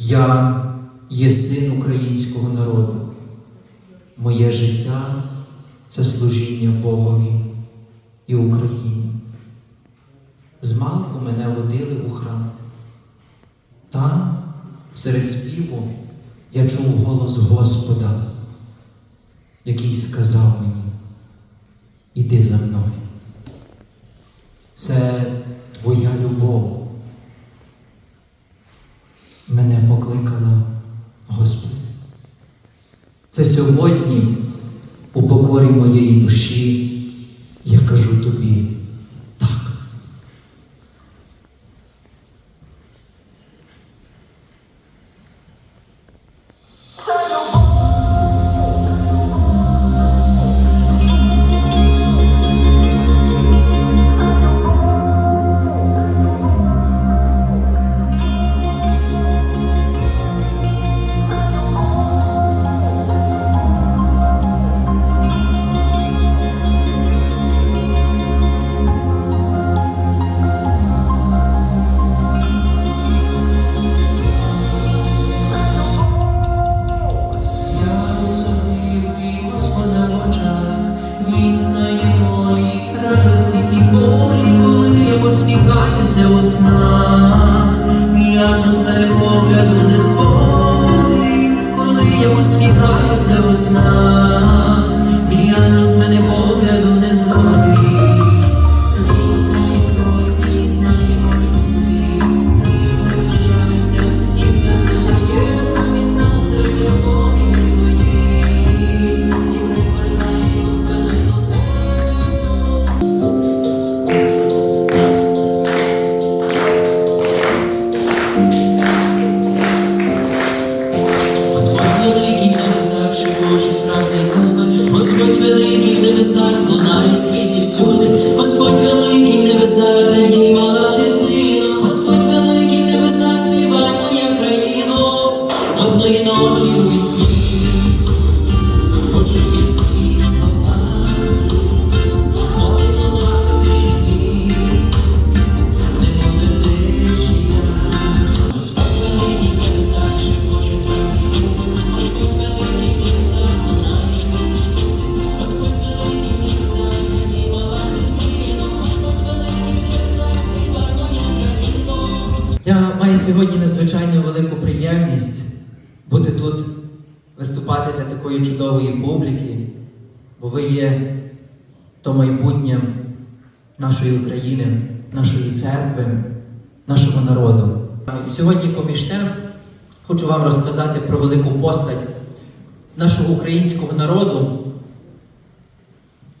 Я є син українського народу. Моє життя це служіння Богові і Україні. Змалку мене водили у храм. Там, серед співу, я чув голос Господа, який сказав мені, іди за мною. Це твоя любов. Це сьогодні у покорі моєї душі я кажу тобі і болі, коли я посміхаюся у снах. Я не себе погляду не зводить, коли я посміхаюся у снах. Бути тут, виступати для такої чудової публіки, бо ви є то майбутнє нашої України, нашої церкви, нашого народу. І сьогодні поміж тем хочу вам розказати про велику постать нашого українського народу,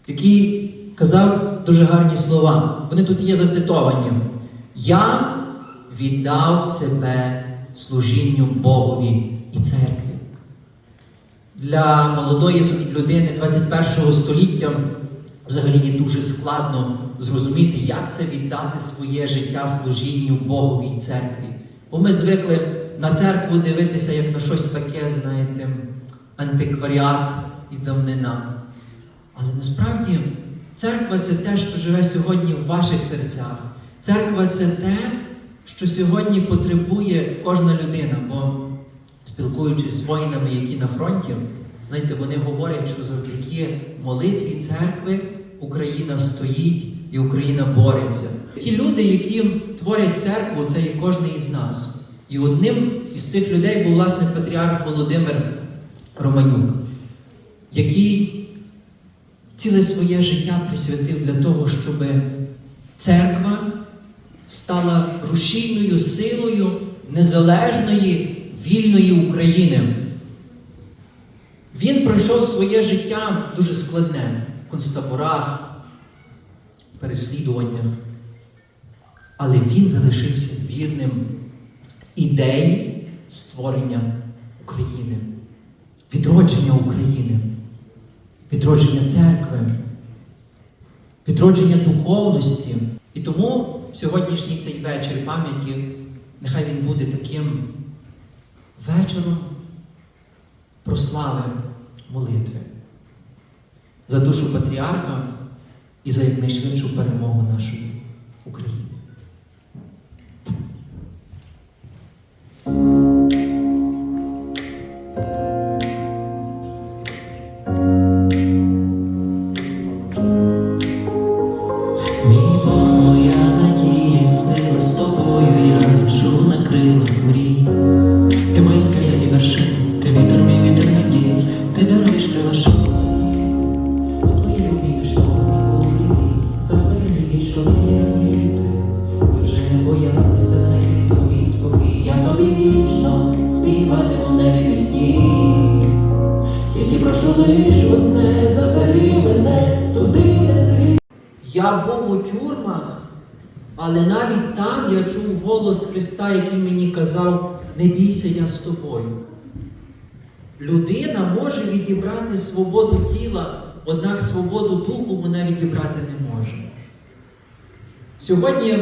який казав дуже гарні слова. Вони тут є зацитовані. Я віддав себе служінню Богові і церкві. Для молодої людини 21 століття взагалі є дуже складно зрозуміти, як це віддати своє життя служінню Богові і церкві. Бо ми звикли на церкву дивитися як на щось таке, знаєте, антикваріат і давнина. Але насправді церква це те, що живе сьогодні в ваших серцях. Церква це те, що сьогодні потребує кожна людина. Бо спілкуючись з воїнами, які на фронті, знаєте, вони говорять, що завдяки молитві церкви Україна стоїть і Україна бореться. Ті люди, які творять церкву, це є кожен із нас. І одним із цих людей був власне патріарх Володимир Романюк, який ціле своє життя присвятив для того, щоб церква стала рушійною силою незалежної вільної України. Він пройшов своє життя дуже складне. В концтаборах, переслідуваннях, але він залишився вірним ідеї створення України, відродження України, відродження церкви, відродження духовності. І тому сьогоднішній цей вечір пам'яті, нехай він буде таким вечором прослави молитви за душу патріарха і за якнайшвидшу перемогу нашої України. Лиш одне, забери мене туди, де ти. Я був у тюрмах, але навіть там я чув голос Христа, який мені казав, не бійся, я з тобою. Людина може відібрати свободу тіла, однак свободу духу вона відібрати не може. Сьогодні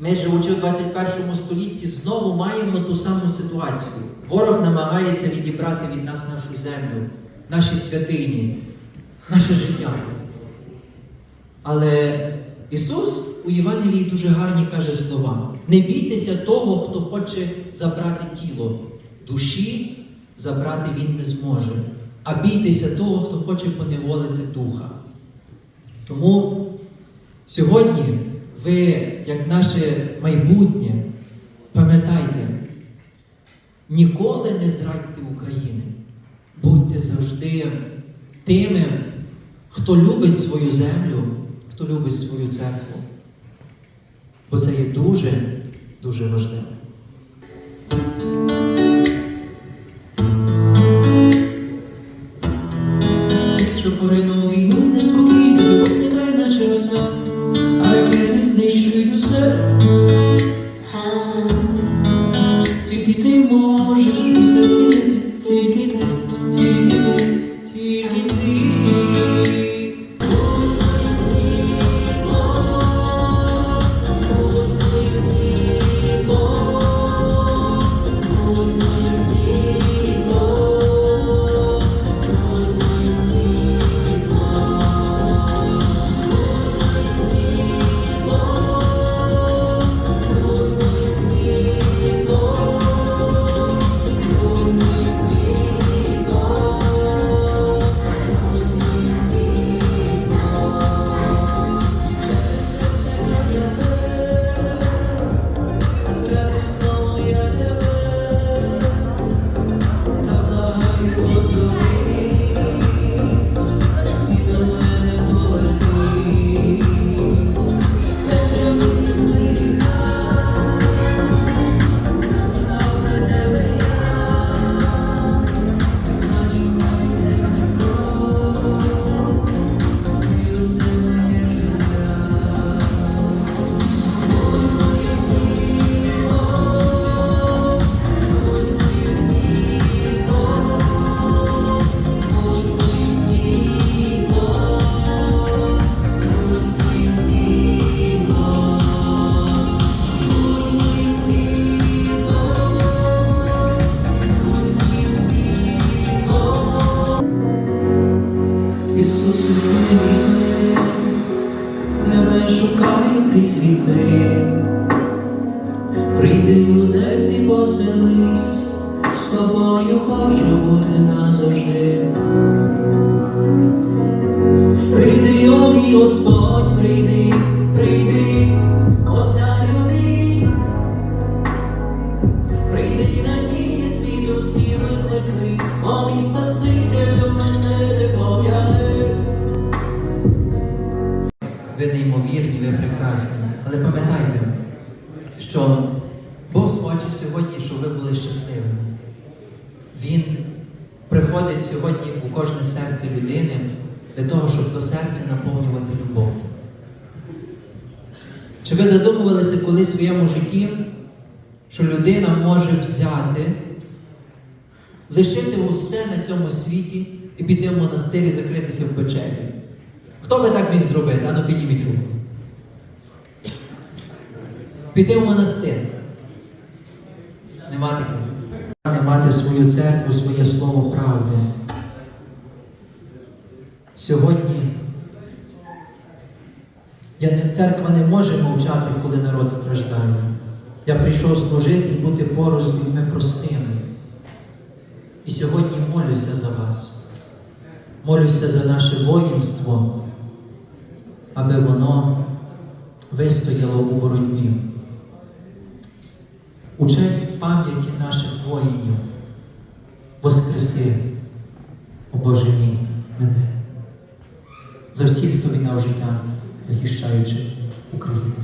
ми, живучи в 21 столітті, знову маємо ту саму ситуацію. Ворог намагається відібрати від нас нашу землю, наші святині, наше життя. Але Ісус у Євангелії дуже гарні каже слова: не бійтеся того, хто хоче забрати тіло, душі забрати він не зможе, а бійтеся того, хто хоче поневолити духа. Тому сьогодні ви, як наше майбутнє, пам'ятайте, ніколи не зрадьте України. Будьте завжди тими, хто любить свою землю, хто любить свою церкву. Бо це є дуже, дуже важливо. Він приходить сьогодні у кожне серце людини для того, щоб то серце наповнювати любов'ю. Чи ви задумувалися колись в своєму житті, що людина може взяти, лишити усе на цьому світі і піти в монастир і закритися в печері? Хто би так міг зробити? Ану підніміть руку. Піти в монастир. Нема таких. Мати свою церкву, своє слово правди. Сьогодні церква не може мовчати, коли народ страждає. Я прийшов служити і бути поруч з людьми простими. І сьогодні молюся за вас. Молюся за наше воїнство, аби воно вистояло у боротьбі. У честь пам'яті наших воїнів воскреси, о Боже мій, мене, за всіх, хто віддав життя, захищаючи Україну.